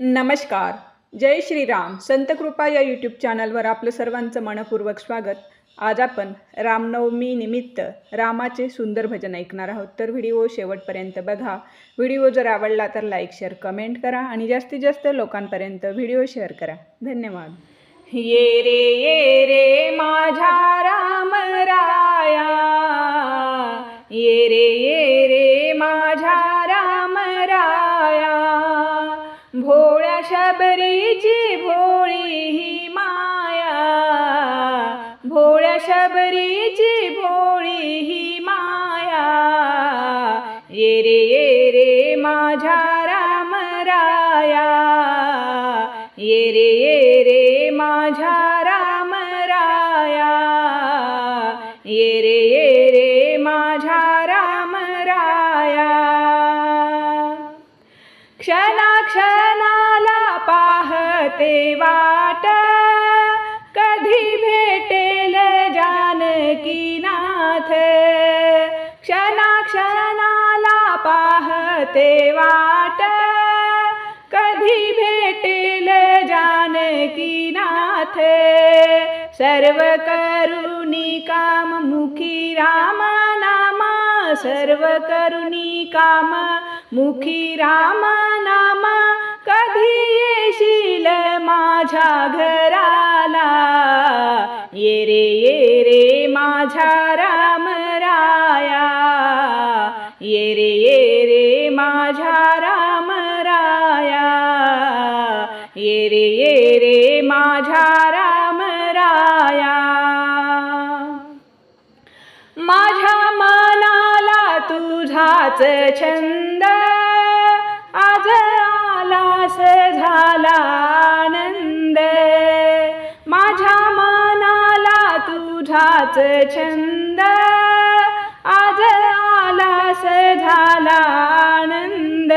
नमस्कार. जय श्रीराम. संत कृपा या यूट्यूब चॅनलवर आपलं सर्वांचं मनपूर्वक स्वागत. आज आपण रामनवमी निमित्त रामाचे सुंदर भजन ऐकणार आहोत. तर व्हिडिओ शेवटपर्यंत बघा. व्हिडिओ जर आवडला तर लाईक शेअर कमेंट करा आणि जास्तीत जास्त लोकांपर्यंत व्हिडिओ शेअर करा. धन्यवाद. ये रे ये शबरीची भोळी ही माया. भोळ्या शबरीची भोळी ही माया. ये रे ये रे माझ्या राम राया. ये रे ये रे माझ्या राम राया. ये रे ये रे माझ्या राम राया. क्षणा ते वाट. कधी भेटेल जानकीनाथ. क्षणाक्षणाला पाहते वाट. कधी भेटेल जानकीनाथ. सर्व करुणी काम मुखी राम नामा. सर्व करुणी काम मुखी राम नामा. घराला ये रे ये रे माझा राम राया ये रे ये रे माझा राम राया ये रे ये रे माझा राम राया माझ्या मनाला तुझाच छंद हाच छंद आज आलास झाला आनंद.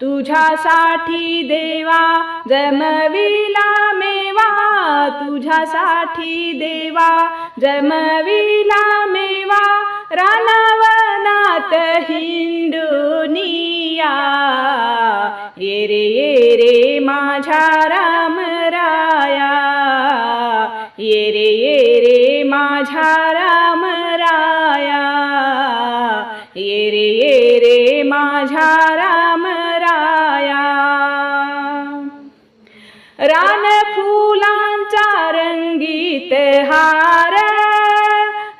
तुझ्यासाठी देवा जमविला मेवा. तुझ्यासाठी देवा जमविला मेवा. रानावनात हिंडुनिया ये. रे ये रे माझ्या रा रे माझा राम राया ये रे ये रे माझा राम राया रान फुलांचा रंगीत हार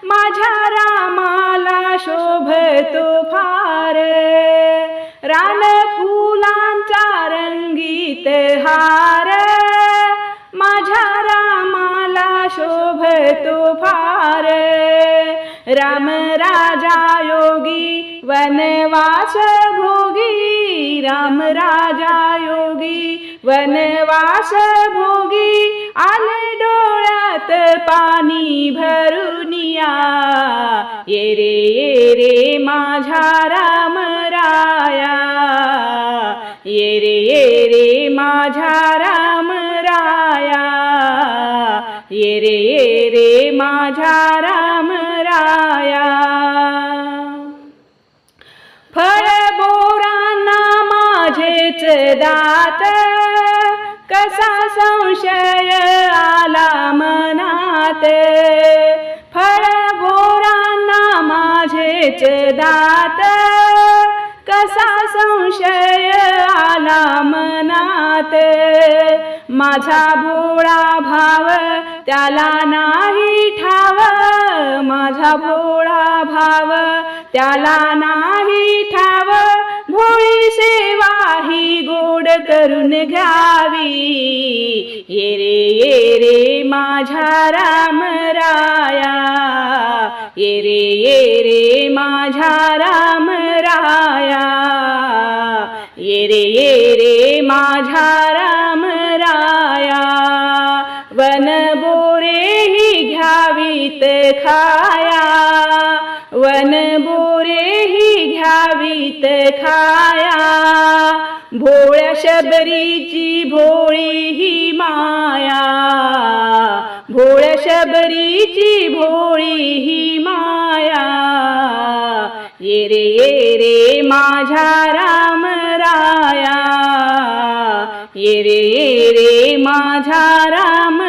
माझ्या रामाला शोभतो फार रान फुलांचा रंगीत हार माझ्या रामाला शोभतो फार राम राजा योगी वनवास भोगी। राम राजा योगी वनवास भोगी। आले डोळ्यात पाणी भरुनिया ये। रे ये रे माझा राम राया। ये रे ये रे माझा राम राया। ये रे ये रे माझा राम छाया फळबोरांना माझेच दात कसा संशय आला मनात? फळबोरांना माझेच दात कसा संशय आला मनात? माझा भोळा भाव त्याला नाही ठाव माझा भोळा भाव त्याला नाही ठाव. भोळी सेवा ही गोड करून घ्यावी. ये रे ये रे माझा राम राया. ये रे ये रे माझा राम राया. ये रे ये रे माझा बोरेही घ्यावीत खाया. वन बोरेही घ्यावीत खाया. भोळ्या शबरीची भोळी ही माया. भोळ्या शबरीची भोळी ही माया. ये रे ये रे माझ्या राम राया. ये रे ये रे माझा राम